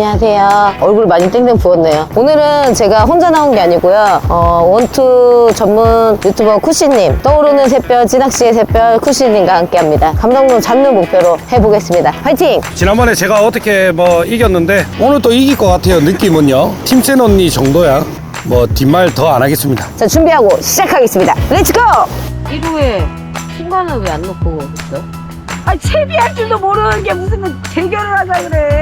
안녕하세요. 얼굴 많이 땡땡 부었네요. 오늘은 제가 혼자 나온 게 아니고요. 어, 원투 전문 유튜버 쿠시님, 떠오르는 샛별, 찌낚시의 샛별 쿠시님과 함께 합니다. 감독님 잡는 목표로 해보겠습니다. 화이팅! 지난번에 제가 어떻게 뭐 이겼는데 오늘 또 이길 것 같아요 느낌은요 팀센 언니 정도야 뭐 뒷말 더 안 하겠습니다 자, 준비하고 시작하겠습니다. 렛츠고! 1호에 신관을 왜 안 넣고 있어? 아 채비할 줄도 모르는 게 무슨 대결을 하자 그래.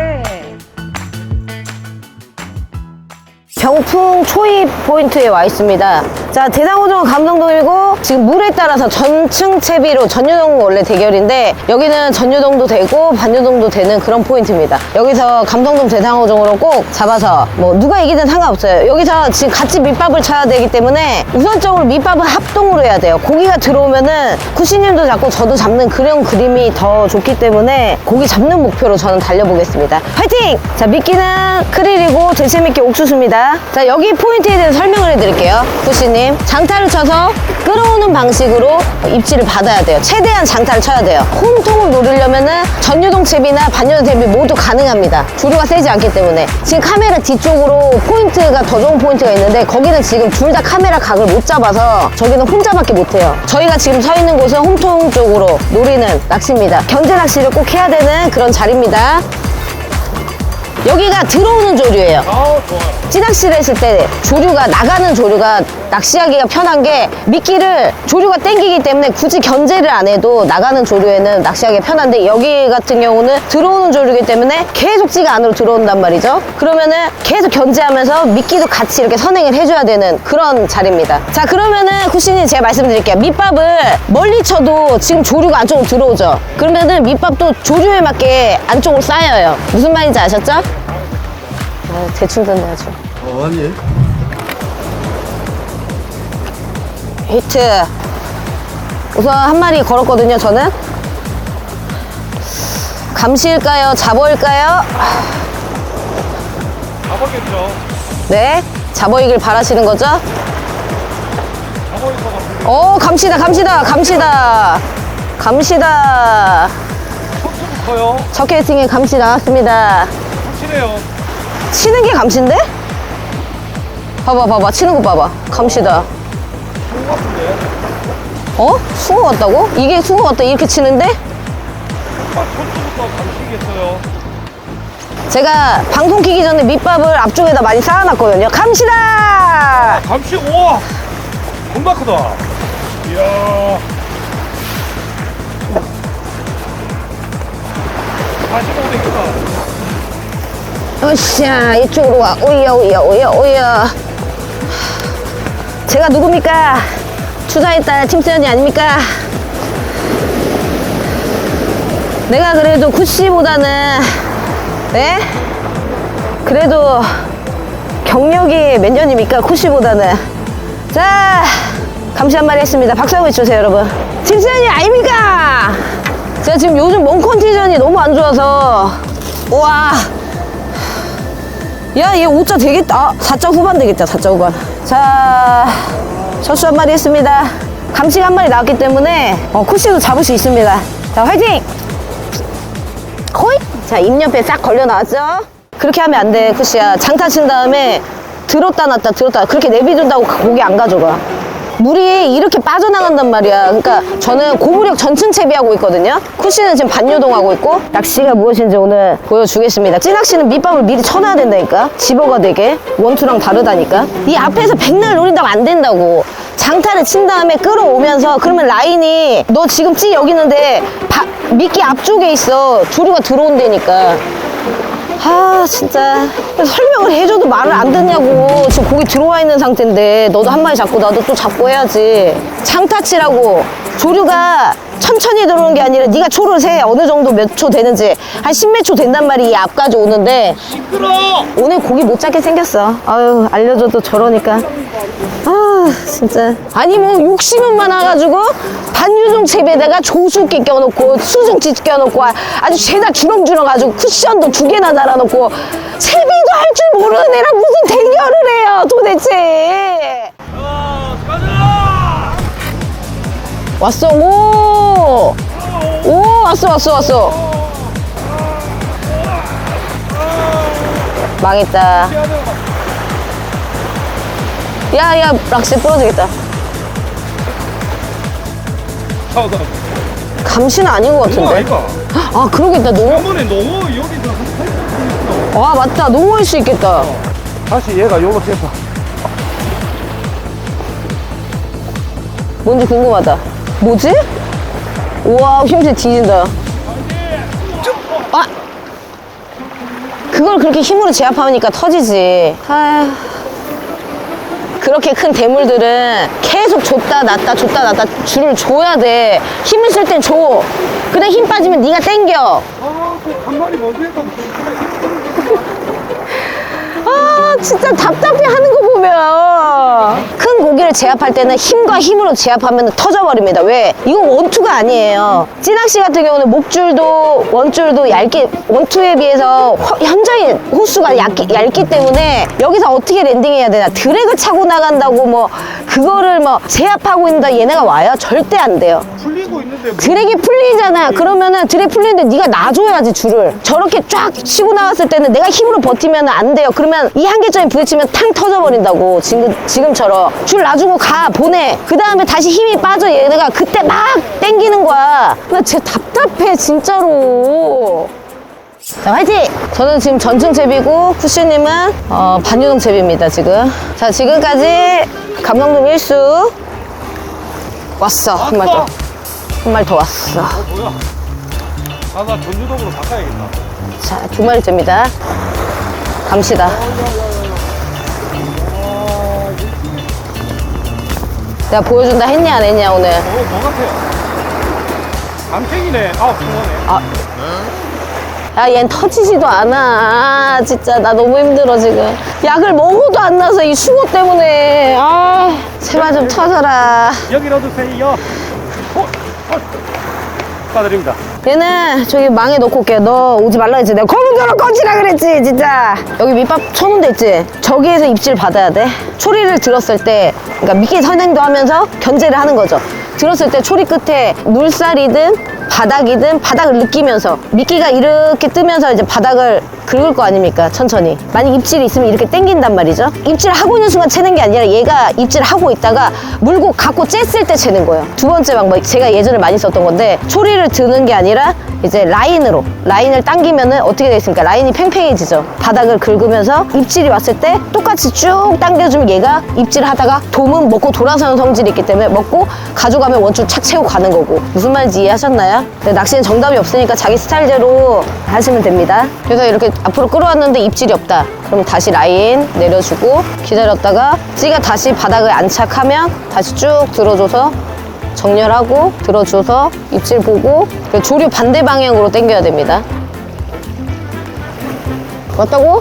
병풍 초입 포인트에 와 있습니다. 자, 대상호종 감성동이고 지금 물에 따라서 전층 채비로 전유동 원래 대결인데 여기는 전유동도 되고 반유동도 되는 그런 포인트입니다. 여기서 감성동 대상호종으로 꼭 잡아서 뭐 누가 이기든 상관없어요. 여기서 지금 같이 밑밥을 쳐야 되기 때문에 우선적으로 밑밥을 합동으로 해야 돼요. 고기가 들어오면은 쿠시님도 잡고 저도 잡는 그런 그림이 더 좋기 때문에 고기 잡는 목표로 저는 달려보겠습니다. 화이팅! 자, 미끼는 크릴이고 제체미끼 옥수수입니다. 자, 여기 포인트에 대해서 설명을 해드릴게요. 쿠시님. 장타를 쳐서 끌어오는 방식으로 입질을 받아야 돼요. 최대한 장타를 쳐야 돼요. 홈통을 노리려면 은 전유동 채비나 반유동 채비 모두 가능합니다. 주류가 세지 않기 때문에. 지금 카메라 뒤쪽으로 포인트가 더 좋은 포인트가 있는데 거기는 지금 둘 다 카메라 각을 못 잡아서 저기는 혼자밖에 못해요. 저희가 지금 서 있는 곳은 홈통 쪽으로 노리는 낚시입니다. 견제 낚시를 꼭 해야 되는 그런 자리입니다. 여기가 들어오는 조류예요. 아 좋아요. 찌낚시를 했을 때 조류가 나가는 조류가 낚시하기가 편한 게 미끼를 조류가 땡기기 때문에 굳이 견제를 안 해도 나가는 조류에는 낚시하기 편한데 여기 같은 경우는 들어오는 조류이기 때문에 계속 찌가 안으로 들어온단 말이죠. 그러면은 계속 견제하면서 미끼도 같이 이렇게 선행을 해줘야 되는 그런 자리입니다. 자 그러면은 쿠신이 제가 말씀드릴게요. 밑밥을 멀리 쳐도 지금 조류가 안쪽으로 들어오죠. 그러면은 밑밥도 조류에 맞게 안쪽으로 쌓여요. 무슨 말인지 아셨죠? 아, 대충 아주 어 아니 히트. 우선 한 마리 걸었거든요, 저는. 감시일까요? 잡어일까요? 가보겠죠 네. 잡어이길 바라시는 거죠? 가보일 것 같은데 오, 감시다, 감시다, 감시다. 감시다. 초초부터요 첫 캐스팅에 감시 나왔습니다. 확실해요 치는 게 감시인데? 봐봐, 봐봐. 치는 거 봐봐. 감시다. 어? 숭어 같다고? 이게 숭어 같다. 이렇게 치는데? 아 제가 방송 키기 전에 밑밥을 앞쪽에다 많이 쌓아놨거든요. 감시다! 감시 우와 겁나 크다 이야 다시 보니까 으쌰 이쪽으로 와. 오야 오야 오야 오야 제가 누굽니까? 투자했다 팀수연이 아닙니까? 내가 그래도 쿠시보다는 네? 그래도 경력이 몇 년입니까? 쿠시보다는. 자 감시 한 마리 했습니다. 박수 한번 해주세요 여러분. 팀수연이 아닙니까? 제가 지금 요즘 몸 컨디션이 너무 안 좋아서. 우와 야, 얘 5자 되겠다. 아, 4자 후반 되겠다, 4자 후반. 자, 첫수 한 마리 했습니다. 감치가 한 마리 나왔기 때문에, 어, 쿠시도 잡을 수 있습니다. 자, 화이팅! 호잇! 자, 입옆에 싹 걸려 나왔죠? 그렇게 하면 안 돼, 쿠시야. 장타 친 다음에 들었다 놨다, 들었다. 그렇게 내비둔다고 고기 안 가져가. 물이 이렇게 빠져나간단 말이야. 그러니까 저는 고무력 전층 채비하고 있거든요. 쿠시는 지금 반유동하고 있고 낚시가 무엇인지 오늘 보여주겠습니다. 찌낚시는 밑밥을 미리 쳐놔야 된다니까. 집어가 되게 원투랑 다르다니까. 이 앞에서 백날 노린다고 안 된다고. 장타를 친 다음에 끌어오면서 그러면 라인이 너 지금 찌 여기 있는데 바- 미끼 앞쪽에 있어. 조류가 들어온다니까. 아 진짜. 설명을 해줘도 말을 안 듣냐고. 지금 고기 들어와 있는 상태인데 너도 한 마리 잡고 나도 또 잡고 해야지. 장타치라고. 조류가 천천히 들어오는 게 아니라 네가 초를 세. 어느 정도 몇 초 되는지. 한 십몇 초 된단 말이 이 앞까지 오는데. 시끄러! 오늘 고기 못 잡게 생겼어. 아유 알려줘도 저러니까. 아 진짜. 아니 뭐 욕심은 많아가지고 반유동 잽에다가 조수기 껴놓고 수중지 껴놓고 아- 아주 죄다 주렁주렁 가지고 쿠션도 두 개나 달아놓고. 채비도 할 줄 모르는 애랑 무슨 대결을 해요 도대체 왔어 오! 오 왔어 왔어 왔어 망했다. 야, 야, 락시 부러지겠다. 감시는 아닌 것 같은데. 아, 그러겠다. 너무, 한 번에 너무 여기서 한 아, 맞다. 너무 할 수 있겠다. 다시 얘가 요거 떼봐 뭔지 궁금하다. 뭐지? 우와, 힘세 뒤진다. 아! 그걸 그렇게 힘으로 제압하니까 터지지. 아휴. 그렇게 큰 대물들은 계속 줬다 놨다 줬다 놨다 줄을 줘야 돼. 힘을 쓸 땐 줘. 그래 힘 빠지면 네가 땡겨. 아그한 마리 먼저 했다 아 진짜 답답해 하는 거 보면 제압할 때는 힘과 힘으로 제압하면 터져버립니다 왜? 이건 원투가 아니에요 찌낚시 같은 경우는 목줄도 원줄도 얇게 원투에 비해서 허- 현저히 호수가 얇기, 얇기 때문에 여기서 어떻게 랜딩해야 되나 드랙을 차고 나간다고 뭐 그거를 뭐 제압하고 있는다 얘네가 와요? 절대 안 돼요 풀리고 있는데 뭐 드랙이 풀리잖아. 그러면은 드랙 풀리는데 네가 놔줘야지 줄을. 저렇게 쫙 치고 나왔을 때는 내가 힘으로 버티면 안 돼요. 그러면 이 한계점에 부딪히면 탕 터져버린다고. 지금 지금처럼 줄 놔주고 가 보내. 그 다음에 다시 힘이 빠져 얘네가 그때 막 땡기는 거야. 나 진짜 답답해 진짜로. 자, 화이팅! 저는 지금 전층 제비고, 쿠슈님은, 어, 반유동 제비입니다, 지금. 자, 지금까지 감성동 일수. 왔어, 한 말 더. 한 말 더 왔어. 뭐야 아나 전주동으로 바꿔야겠다 자, 두 마리째입니다. 갑시다. 내가 보여준다 했냐, 안 했냐, 오늘. 어, 뭐 같아요? 감탱이네. 아, 붕어네. 야, 얜 터지지도 않아. 아, 진짜, 나 너무 힘들어, 지금. 약을 먹어도 안 나서, 이 숭어 때문에. 아, 제발 좀 터져라. 여기 넣어주세요. 어, 어. 축하드립니다. 얘는 저기 망에 넣고 올게요. 너 오지 말라 했지. 내가 거문도로 꺼지라 그랬지, 진짜. 여기 밑밥 쳐놓은 데 있지? 저기에서 입질 받아야 돼. 초리를 들었을 때, 그러니까 미끼 선행도 하면서 견제를 하는 거죠. 들었을 때 초리 끝에 물살이든 바닥이든 바닥을 느끼면서 미끼가 이렇게 뜨면서 이제 바닥을 긁을 거 아닙니까? 천천히. 만약 입질이 있으면 이렇게 당긴단 말이죠. 입질 하고 있는 순간 채는 게 아니라 얘가 입질 하고 있다가 물고 갖고 쬐을 때 채는 거예요. 두 번째 방법, 제가 예전에 많이 썼던 건데 초리를 드는 게 아니라 이제 라인으로 라인을 당기면은 어떻게 되겠습니까? 라인이 팽팽해지죠. 바닥을 긁으면서 입질이 왔을 때 똑같이 쭉 당겨주면 얘가 입질하다가 돔은 먹고 돌아서는 성질이 있기 때문에 먹고 가져가면 원줄 착 채우고 가는 거고 무슨 말인지 이해하셨나요? 낚시는 정답이 없으니까 자기 스타일대로 하시면 됩니다. 그래서 이렇게 앞으로 끌어왔는데 입질이 없다. 그럼 다시 라인 내려주고 기다렸다가 찌가 다시 바닥을 안착하면 다시 쭉 들어줘서 정렬하고 들어줘서 입질 보고 조류 반대 방향으로 당겨야 됩니다. 왔다고?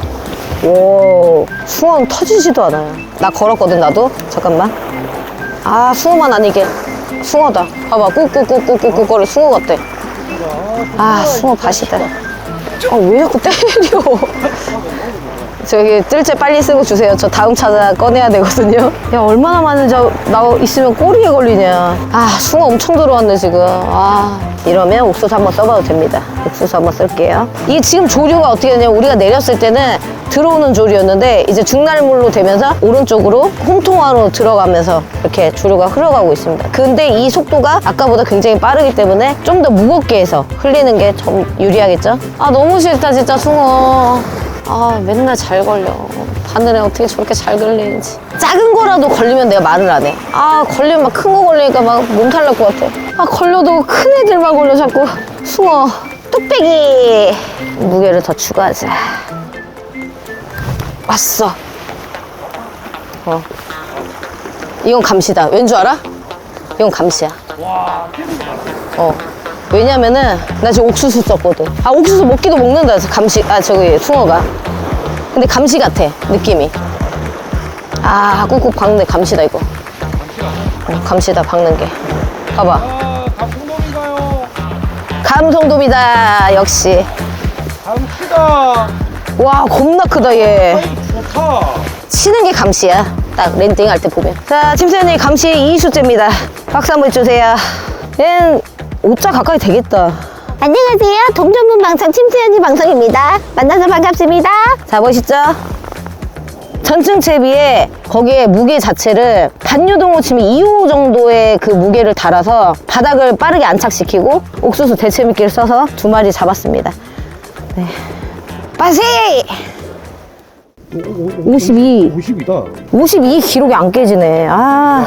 오, 숭어는 터지지도 않아요. 나 걸었거든, 나도. 잠깐만. 아, 숭어만 아니게. 숭어다. 봐봐, 꾹꾹꾹꾹꾹꾹 거리 숭어 같대. 아, 숭어 밭이다. 아, 왜 자꾸 때려? 저기 뜰채 빨리 쓰고 주세요. 저 다음 찾아 꺼내야 되거든요. 야 얼마나 많은 저나 있으면 꼬리에 걸리냐. 아 숭어 엄청 들어왔네 지금. 아 이러면 옥수수 한번 써봐도 됩니다. 옥수수 한번 쓸게요. 이게 지금 조류가 어떻게 되냐면 우리가 내렸을 때는 들어오는 조류였는데 이제 중날물로 되면서 오른쪽으로 홍통화로 들어가면서 이렇게 조류가 흘러가고 있습니다. 근데 이 속도가 아까보다 굉장히 빠르기 때문에 좀 더 무겁게 해서 흘리는 게 좀 유리하겠죠? 아 너무 싫다 진짜 숭어. 아 맨날 잘 걸려. 바늘에 어떻게 저렇게 잘 걸리는지. 작은 거라도 걸리면 내가 말을 안 해. 아 걸리면 막 큰 거 걸리니까 막 몸탈 날 것 같아. 아 걸려도 큰 애들만 걸려 자꾸. 숭어. 뚝배기. 무게를 더 추가하자. 왔어. 어. 이건 감시다. 왠 줄 알아? 이건 감시야. 어. 왜냐면은 나 지금 옥수수 썼거든. 아 옥수수 먹기도 먹는다. 그래서 감시 아 저기 숭어가. 근데 감시 같아 느낌이. 아 꾹꾹 박는 감시다 이거. 어, 감시다 박는 게. 봐봐. 아, 감풍동인가요? 감성돔이다 역시. 감시다. 와 겁나 크다 얘. 좋다. 치는 게 감시야. 딱 랜딩 할 때 보면. 자, 침새언니 감시 2수째입니다. 박수 한번 주세요. 얘는 5자 가까이 되겠다. 안녕하세요. 동전문 방송 침수연이 방송입니다. 만나서 반갑습니다. 자, 보시죠. 전층 채비에 거기에 무게 자체를 치면 2호 정도의 그 무게를 달아서 바닥을 빠르게 안착시키고 옥수수 대체미끼를 써서 두 마리 잡았습니다. 네. 빠세! 52. 50이다. 52 기록이 안 깨지네. 아.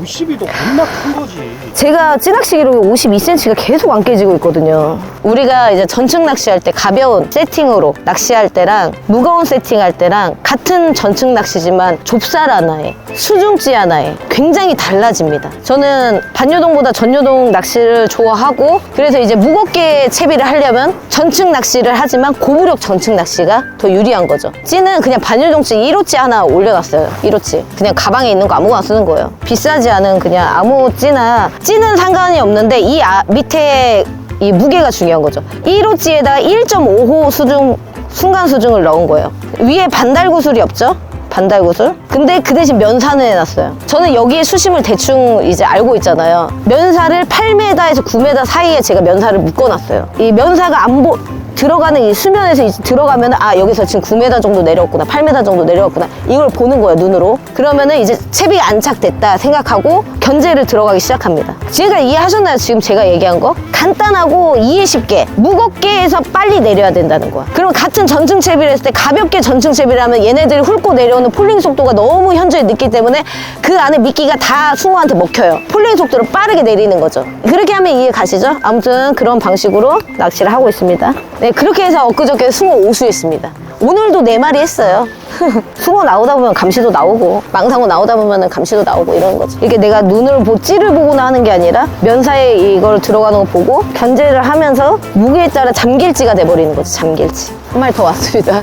50이도 겁나 큰 거지. 제가 찌낚시 기록이 52cm가 계속 안 깨지고 있거든요. 우리가 이제 전층 낚시할 때 가벼운 세팅으로 낚시할 때랑 무거운 세팅할 때랑 같은 전층 낚시지만 좁쌀 하나에 수중찌 하나에 굉장히 달라집니다. 저는 반유동보다 전유동 낚시를 좋아하고 그래서 이제 무겁게 채비를 하려면 전층 낚시를 하지만 고무력 전층 낚시가 더 유리한 거죠. 찌는 그냥 반유동찌 1호찌 하나 올려놨어요. 1호찌. 그냥 가방에 있는 거 아무거나 쓰는 거예요. 비싸지 않은 그냥 아무 찌나 찌는 상관이 없는데 이 아- 밑에 이 무게가 중요한 거죠. 1호찌에다가 1.5호 수중 순간 수중을 넣은 거예요. 위에 반달 구슬이 없죠? 반달 구슬? 근데 그 대신 면사는 해놨어요. 저는 여기에 수심을 대충 이제 알고 있잖아요. 면사를 8m에서 9m 사이에 제가 면사를 묶어놨어요. 이 면사가 안 보, 들어가는 이 수면에서 들어가면 아 여기서 지금 9m 정도 내려왔구나 8m 정도 내려왔구나 이걸 보는 거예요 눈으로. 그러면은 이제 채비가 안착됐다 생각하고 견제를 들어가기 시작합니다. 지금까지 이해하셨나요? 지금 제가 얘기한 거? 간단하고 이해 쉽게 무겁게 해서 빨리 내려야 된다는 거야. 그럼 같은 전층 채비를 했을 때 가볍게 전층 채비를 하면 얘네들이 훑고 내려오는 폴링 속도가 너무 현저히 늦기 때문에 그 안에 미끼가 다 숭어한테 먹혀요. 폴링 속도를 빠르게 내리는 거죠. 그렇게 하면 이해 가시죠? 아무튼 그런 방식으로 낚시를 하고 있습니다. 네 그렇게 해서 엊그저께 숭어 오수했습니다. 오늘도 네 마리 했어요. 숭어 나오다 보면 감시도 나오고 망상어 나오다 보면 감시도 나오고 이런 거지. 이게 내가 눈을 보 찌를 보거나 하는 게 아니라 면사에 이걸 들어가는 거 보고 견제를 하면서 무게에 따라 잠길지가 돼버리는 거지 잠길지. 한 마리 더 왔습니다.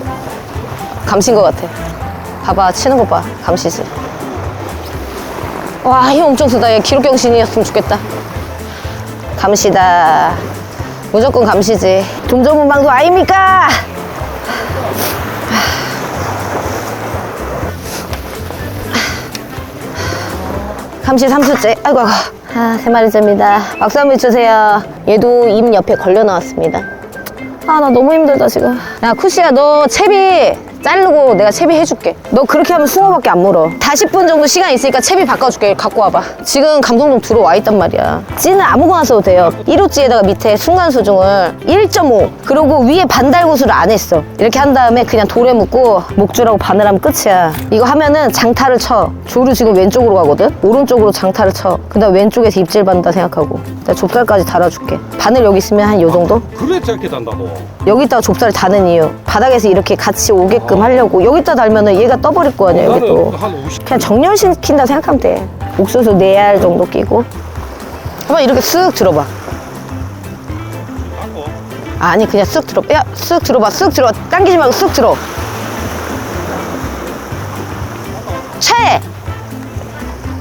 감시인 것 같아. 봐봐 치는 거봐 감시지. 와 힘 엄청 쓰다. 얘 기록경신이었으면 좋겠다. 감시다 무조건 감시지. 동전문 방송 아닙니까? 감시 삼수째. 아이고 아이고. 아, 세 마리째입니다. 박수 한번 주세요. 얘도 입 옆에 걸려 나왔습니다. 아 나 너무 힘들다 지금. 야 쿠시야 너 채비 자르고 내가 채비 해줄게. 너 그렇게 하면 숭어밖에 안 물어. 다 10분 정도 시간 있으니까 채비 바꿔줄게. 갖고 와봐. 지금 감독님 들어와 있단 말이야. 찌는 아무거나 써도 돼요. 1호찌에다가 밑에 순간 수중을 1.5 그리고 위에 반달구슬을 안 했어. 이렇게 한 다음에 그냥 돌에 묶고 목줄하고 바늘 하면 끝이야. 이거 하면은 장타를 쳐. 조류 지금 왼쪽으로 가거든? 오른쪽으로 장타를 쳐 그 다음 왼쪽에서 입질 받는다 생각하고. 내가 좁쌀까지 달아줄게. 바늘 여기 있으면 한 요 정도? 그래 짧게 단다고. 여기다가 좁쌀 다는 이유. 바닥에서 이렇게 같이 오게끔 하려고 여기다 달면은 얘가 떠버릴 거 아니야 여기 또 나는 한 50. 그냥 정렬시킨다 생각하면 돼 옥수수 4알 정도 끼고 한번 이렇게 쓱 들어봐 하고. 아니 그냥 쓱 들어 야쓱 들어봐 쓱 들어 당기지 말고 쓱 들어 채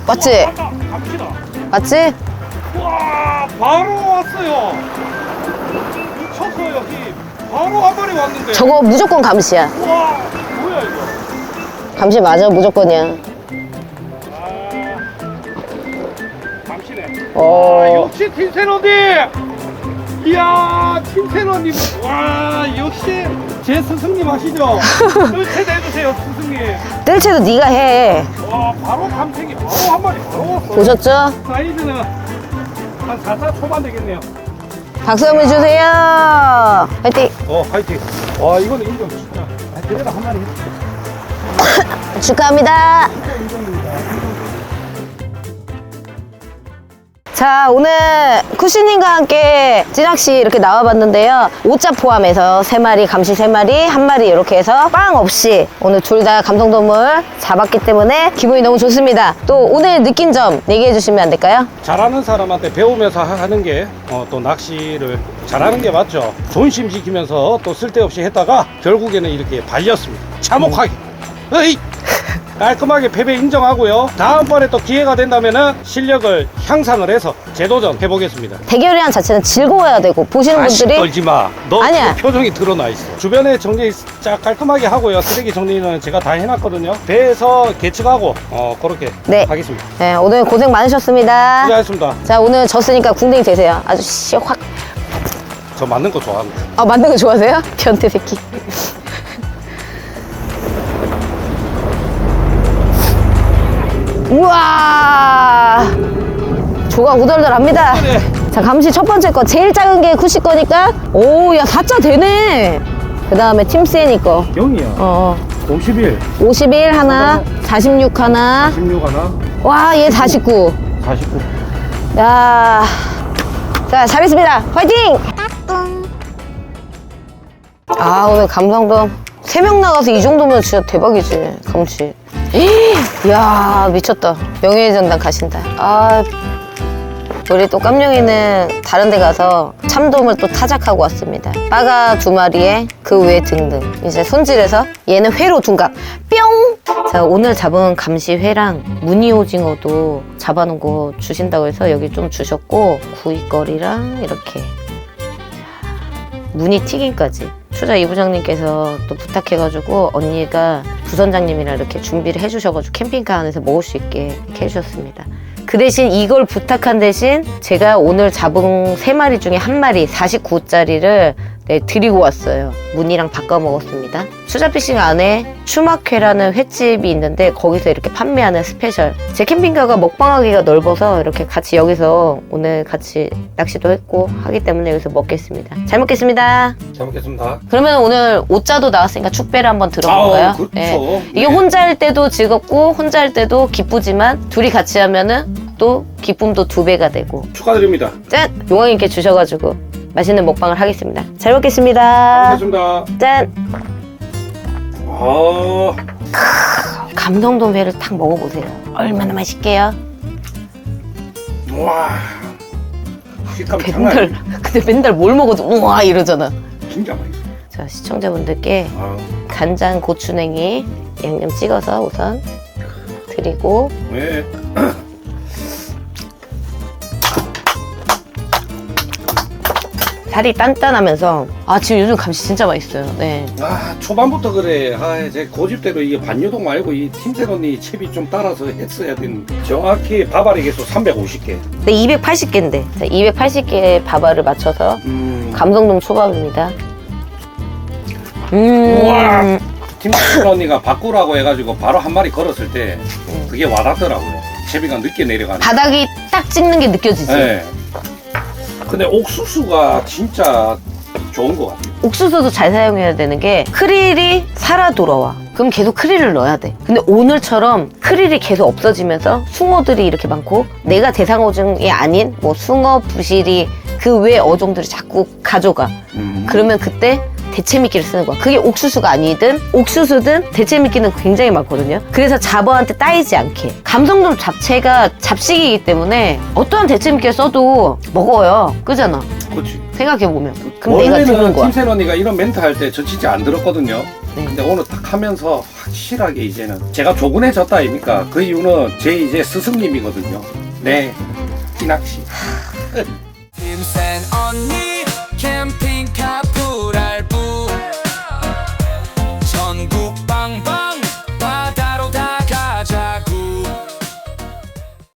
맞지? 아, 갑시다. 맞지? 와 바로 왔어요. 미쳤어요 여기. 바로 한 마리 왔는데. 저거 무조건 감시야 와 뭐야 이거. 감시 맞아 무조건이야 아, 잠시네. 어. 아, 역시 팀세너님. 이야 팀세너님. 와 역시 제 스승님 아시죠? 뜰채 내주세요 스승님. 뜰채도 네가 해 와 바로 감탱이 바로 한 마리 바로 왔어. 보셨죠? 사이즈는 한 4사 초반 되겠네요. 박수 한번 주세요 화이팅 어 화이팅. 와 이거는 인정 진짜. 아, 그래도 한 마리. 축하합니다. 자, 오늘 쿠시님과 함께 찌낚시 이렇게 나와봤는데요. 오자 포함해서 세마리 감시 세마리한 마리 이렇게 해서 빵 없이 오늘 둘 다 감성돔을 잡았기 때문에 기분이 너무 좋습니다. 또 오늘 느낀 점 얘기해 주시면 안 될까요? 잘하는 사람한테 배우면서 하- 하는 게또 낚시를 잘하는 게 맞죠. 존심 지키면서 또 쓸데없이 했다가 결국에는 이렇게 발렸습니다. 참혹하게. 어이! 깔끔하게 패배 인정하고요. 다음번에 또 기회가 된다면은 실력을 향상을 해서 재도전 해보겠습니다. 대결이란 자체는 즐거워야 되고 보시는 다시 분들이 떨지 마. 너 아니야. 지금 표정이 드러나 있어. 주변에 정리 쫙 깔끔하게 하고요. 쓰레기 정리는 제가 다 해놨거든요. 배에서 계측하고 어 그렇게 네. 하겠습니다. 네, 오늘 고생 많으셨습니다. 수고하셨습니다. 자, 오늘 졌으니까 궁뎅이 되세요. 아주 씨, 확. 저 맞는 거 좋아합니다. 아 만든 거 좋아하세요? 변태 새끼. 우와 조각 우덜덜합니다. 자 감시 첫 번째 거 제일 작은 게 쿠시 거니까 오야 4자 되네. 그 다음에 팀스애니 거. 0이야. 어 51, 51 하나 46 하나 16 하나, 와얘 49. 49. 야. 자, 잘했습니다. 화이팅! 아, 오늘 감성돔. 세 명 나가서 이 정도면 진짜 대박이지. 감시. 이야, 미쳤다. 명예의 전당 가신다. 아, 우리 또 깜냥이는 다른 데 가서 참돔을 또 타작하고 왔습니다. 빠가 두 마리에 그외 등등. 이제 손질해서 얘는 회로 둔갑. 뿅! 자, 오늘 잡은 감시회랑 무늬 오징어도 잡아놓은 거 주신다고 해서 여기 좀 주셨고, 구이거리랑 이렇게. 무늬 튀김까지. 추자 이 부장님께서 또 부탁해가지고 언니가 부선장님이랑 이렇게 준비를 해주셔가지고 캠핑카 안에서 먹을 수 있게 이렇게 해주셨습니다. 그 대신 이걸 부탁한 대신 제가 오늘 잡은 세 마리 중에 한 마리 49짜리를 네, 드리고 왔어요. 무늬랑 바꿔 먹었습니다. 수자피싱 안에 추마회라는 횟집이 있는데 거기서 이렇게 판매하는 스페셜. 제 캠핑카가 먹방하기가 넓어서 이렇게 같이 여기서 오늘 같이 낚시도 했고 하기 때문에 여기서 먹겠습니다. 잘 먹겠습니다. 잘 먹겠습니다. 그러면 오늘 오자도 나왔으니까 축배를 한번 들어볼까요? 아우, 그렇죠. 이게 네. 혼자 할 때도 즐겁고 혼자 할 때도 기쁘지만 둘이 같이 하면은 또 기쁨도 두 배가 되고 축하드립니다. 짠! 용왕님께 주셔가지고 맛있는 먹방을 하겠습니다. 잘 먹겠습니다. 먹겠습니다. 짠! 아, 감성돔 회를 딱 먹어보세요. 얼마나 맛있게요? 와. 식감 장난 맨날 아니야. 근데 맨날 뭘 먹어도 우와 이러잖아. 진짜 맛있어. 자 시청자분들께 아, 간장 고추냉이 양념 찍어서 우선 드리고 네. 살이 단단하면서 아 지금 요즘 감시 진짜 맛있어요. 네. 아, 초반부터 그래. 아, 제 고집대로 이게 반유동 말고 이 팀셀 언니 채비 좀 따라서 했어야 되는. 정확히 바바리 개수 350개. 네 280개인데 280개의 밥알을 맞춰서 음. 감성돔 초밥입니다. 음. 우와. 팀셀 언니가 바꾸라고 해가지고 바로 한 마리 걸었을 때 음. 그게 와닿더라고요. 채비가 늦게 내려가는. 바닥이 딱 찍는 게 느껴지지. 네. 근데 옥수수가 진짜 좋은 것 같아요. 옥수수도 잘 사용해야 되는 게 크릴이 살아 돌아와. 그럼 계속 크릴을 넣어야 돼. 근데 오늘처럼 크릴이 계속 없어지면서 숭어들이 이렇게 많고 내가 대상어종이 아닌 뭐 숭어, 부시리 그외 어종들이 자꾸 가져가. 음. 그러면 그때 대체 미끼를 쓰는 거야. 그게 옥수수가 아니든 옥수수든 대체 미끼는 굉장히 많거든요. 그래서 잡어한테 따이지 않게. 감성돔 잡채가 잡식이기 때문에 어떠한 대체 미끼를 써도 먹어요. 그잖아. 그렇지. 생각해보면. 그럼 내가 원래는 주는 거야. 팀셀 언니가 이런 멘트 할 때 저 진짜 안 들었거든요. 네. 근데 오늘 딱 하면서 확실하게 이제는 제가 조근해졌다 아닙니까? 그 이유는 제 이제 스승님이거든요. 네. 이 낚시. 팀센 언니 캠핑